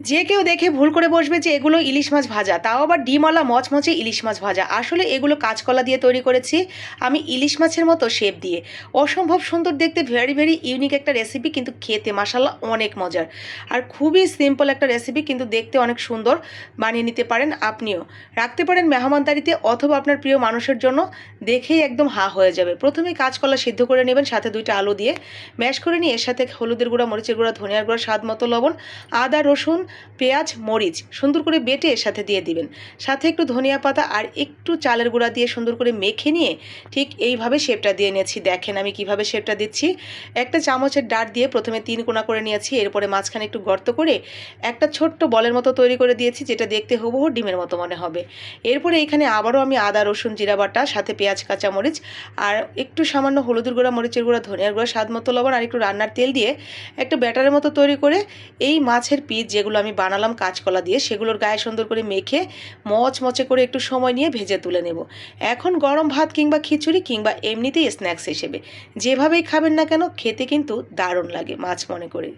যে কেউ দেখে ভুল করে বসবে যে এগুলো ইলিশ মাছ ভাজা, তাও আবার ডিমওয়ালা মচমচে ইলিশ মাছ ভাজা। আসলে এগুলো কাঁচকলা দিয়ে তৈরি করেছি, আমি ইলিশ মাছের মতো শেপ দিয়ে। অসম্ভব সুন্দর দেখতে ভেরি ভেরি ইউনিক একটা রেসিপি কিন্তু খেতে মাসাল্লাহ অনেক মজার। আর খুবই সিম্পল একটা রেসিপি কিন্তু দেখতে অনেক সুন্দর, বানিয়ে নিতে পারেন আপনিও। রাখতে পারেন মেহমানদারিতে অথবা আপনার প্রিয় মানুষের জন্য, দেখেই একদম হা হয়ে যাবে। প্রথমে কাঁচকলা সিদ্ধ করে নেবেন, সাথে দুইটা আলু দিয়ে। ম্যাশ করে নিয়ে, এর সাথে হলুদের গুঁড়া, মরিচের গুঁড়া, ধনিয়ার গুঁড়া, স্বাদ মতো লবণ, আদা, রসুন পেঁয়াজ, মরিচ সুন্দর করে বেটে এর সাথে দিয়ে দিবেন। সাথে একটু ধনিয়া পাতা আর একটু চালের গুঁড়া দিয়ে সুন্দর করে মেখে নিয়ে ঠিক এইভাবে শেপটা দিয়ে নিয়েছি। দেখেন আমি কীভাবে শেপটা দিচ্ছি। একটা চামচের ডাট দিয়ে প্রথমে তিন কোনা করে নিয়েছি, এরপরে মাঝখানে একটু গর্ত করে একটা ছোট্ট বলের মতো তৈরি করে দিয়েছি, যেটা দেখতে হুবহু ডিমের মতো মনে হবে। এরপরে এখানে আবারও আমি আদা, রসুন, জিরা বাটা, সাথে পেঁয়াজ কাঁচা মরিচ আর একটু সামান্য হলুদের গুঁড়া, মরিচের গুঁড়া, ধনিয়ার গুঁড়া, স্বাদ মতো লবণ আর একটু রান্নার তেল দিয়ে একটা ব্যাটারের মতো তৈরি করে এই মাছের পিস যেগুলো আমি বানালাম কাঁচকলা দিয়ে, সেগুলোর গায়ে সুন্দর করে মেখে মচমচে করে একটু সময় নিয়ে ভেজে তুলে নেব। এখন গরম ভাত কিংবা খিচুড়ি কিংবা এমনিতেই স্ন্যাক্স হিসেবে। যেভাবেই খাবেন না কেন, খেতে কিন্তু দারুণ লাগে, মাছ মনে করে।